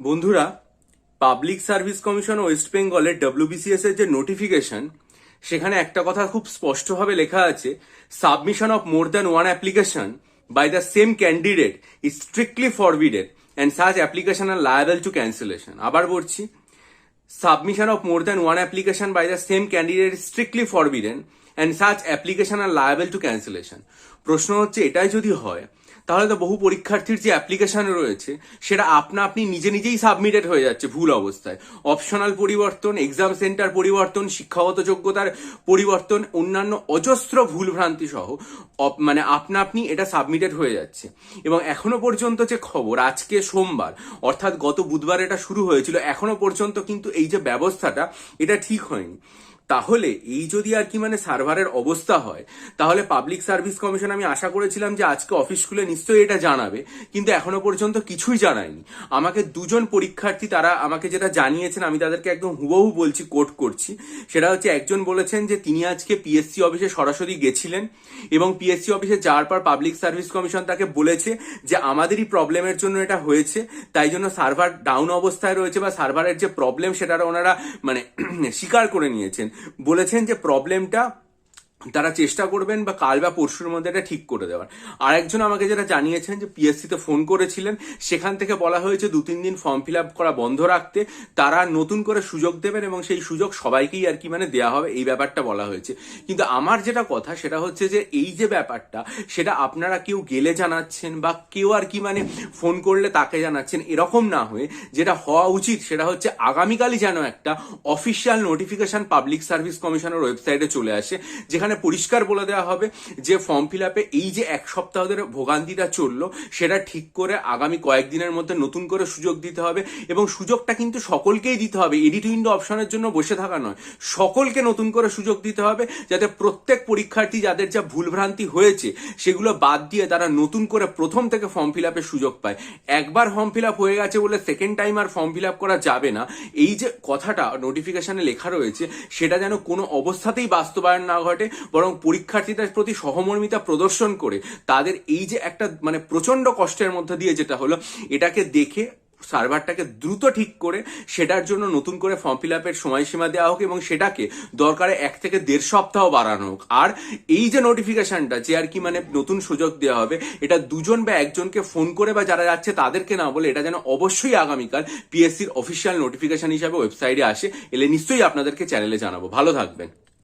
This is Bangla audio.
বন্ধুরা পাবলিক সার্ভিস কমিশন ওয়েস্ট বেঙ্গলের ডব্লিউবিসিএস এর যে নোটিফিকেশন সেখানে একটা কথা খুব স্পষ্টভাবে লেখা আছে submission of more than one application by the same candidate is strictly forbidden and such application are liable to cancellation আবার বলছি, submission of more than one application by the same candidate is strictly forbidden and such application are liable to cancellation. প্রশ্ন হচ্ছে, এটাই যদি হয় তাহলে তো বহু পরীক্ষার্থীর যে অ্যাপ্লিকেশন রয়েছে, সেটা আপনা আপনি নিজে নিজেই সাবমিটেড হয়ে যাচ্ছে ভুল অবস্থায়। অপশনাল পরিবর্তন এক্সাম সেন্টার পরিবর্তন, শিক্ষাগত যোগ্যতার পরিবর্তন, অন্যান্য অজস্র ভুলভ্রান্তি সহ মানে আপনা আপনি এটা সাবমিটেড হয়ে যাচ্ছে। এবং এখনও পর্যন্ত যে খবর, আজকে সোমবার, অর্থাৎ গত বুধবার এটা শুরু হয়েছিল, এখনও পর্যন্ত কিন্তু এই যে ব্যবস্থাটা, এটা ঠিক হয়নি। তাহলে এই যদি আর কি মানে সার্ভারের অবস্থা হয়, তাহলে পাবলিক সার্ভিস কমিশন আমি আশা করেছিলাম যে আজকে অফিস খুলে নিশ্চয়ই এটা জানাবে, কিন্তু এখনও পর্যন্ত কিছুই জানায়নি। আমাকে দুজন পরীক্ষার্থী তারা আমাকে যেটা জানিয়েছেন, আমি তাদেরকে একদম হুবহু বলছি, কোট করছি। সেটা হচ্ছে একজন বলেছেন যে তিনি আজকে পিএসসি অফিসে সরাসরি গেছিলেন এবং পিএসসি অফিসে যাওয়ার পর পাবলিক সার্ভিস কমিশন তাকে বলেছে যে আমাদেরই প্রবলেমের জন্য এটা হয়েছে, তাই জন্য সার্ভার ডাউন অবস্থায় রয়েছে বা সার্ভারের যে প্রবলেম সেটা ওনারা মানে স্বীকার করে নিয়েছেন। বলেছেন যে প্রবলেমটা তারা চেষ্টা করবেন বা কাল বা পরশুর মধ্যে এটা ঠিক করে দেওয়ার। আর একজন আমাকে যেটা জানিয়েছেন যে পিএসসি তে ফোন করেছিলেন, সেখান থেকে বলা হয়েছে দু তিন দিন ফর্ম ফিল আপ করা বন্ধ রাখতে। তারা নতুন করে সুযোগ দেবেন এবং সেই সুযোগ সবাইকেই আর কি মানে দেওয়া হবে, এই ব্যাপারটা বলা হয়েছে। কিন্তু আমার যেটা কথা সেটা হচ্ছে যে এই যে ব্যাপারটা, সেটা আপনারা কেউ গেলে জানাচ্ছেন বা কেউ আর কি মানে ফোন করলে তাকে জানাচ্ছেন, এরকম না হয়ে যেটা হওয়া উচিত সেটা হচ্ছে আগামীকালই যেন একটা অফিসিয়াল নোটিফিকেশন পাবলিক সার্ভিস কমিশনের ওয়েবসাইটে চলে আসে, যেখানে পরিষ্কার বলে দেওয়া হবে যে ফর্ম ফিল আপে এই যে এক সপ্তাহ ধরে ভোগান্তিটা চলল, সেটা ঠিক করে আগামী কয়েকদিনের মধ্যে নতুন করে সুযোগ দিতে হবে এবং সুযোগটা কিন্তু সকলকেই দিতে হবে। এডিট উইন্ডো অপশনের জন্য বসে থাকা নয়, সকলকে নতুন করে সুযোগ দিতে হবে যাতে প্রত্যেক পরীক্ষার্থী যাদের যা ভুলভ্রান্তি হয়েছে, সেগুলো বাদ দিয়ে তারা নতুন করে প্রথম থেকে ফর্ম ফিল আপের সুযোগ পায়। একবার ফর্ম ফিল আপ হয়ে গেছে বলে সেকেন্ড টাইম আর ফর্ম ফিল আপ করা যাবে না। এই যে কথাটা নোটিফিকেশনে লেখা রয়েছে, সেটা যেন কোনো অবস্থাতেই বাস্তবায়ন না ঘটে বরং পরীক্ষার্থীদের প্রতি সহমর্মিতা প্রদর্শন করে তাদের এই যে একটা মানে প্রচণ্ড কষ্টের মধ্যে দিয়ে যেটা হলো, এটাকে দেখে সার্ভারটাকে দ্রুত ঠিক করে সেটার জন্য নতুন করে ফর্ম ফিল আপের সময়সীমা দেওয়া হোক এবং সেটাকে দরকারে এক থেকে দেড় সপ্তাহ বাড়ানো হোক। আর এই যে নোটিফিকেশনটা যে আর কি মানে নতুন সুযোগ দেওয়া হবে, এটা দুজন বা একজনকে ফোন করে বা যারা যাচ্ছে তাদেরকে না বলে এটা যেন অবশ্যই আগামীকাল পিএসসির অফিসিয়াল নোটিফিকেশন হিসাবে ওয়েবসাইটে আসে, এলে নিশ্চয়ই আপনাদেরকে চ্যানেলে জানাব। ভালো থাকবেন।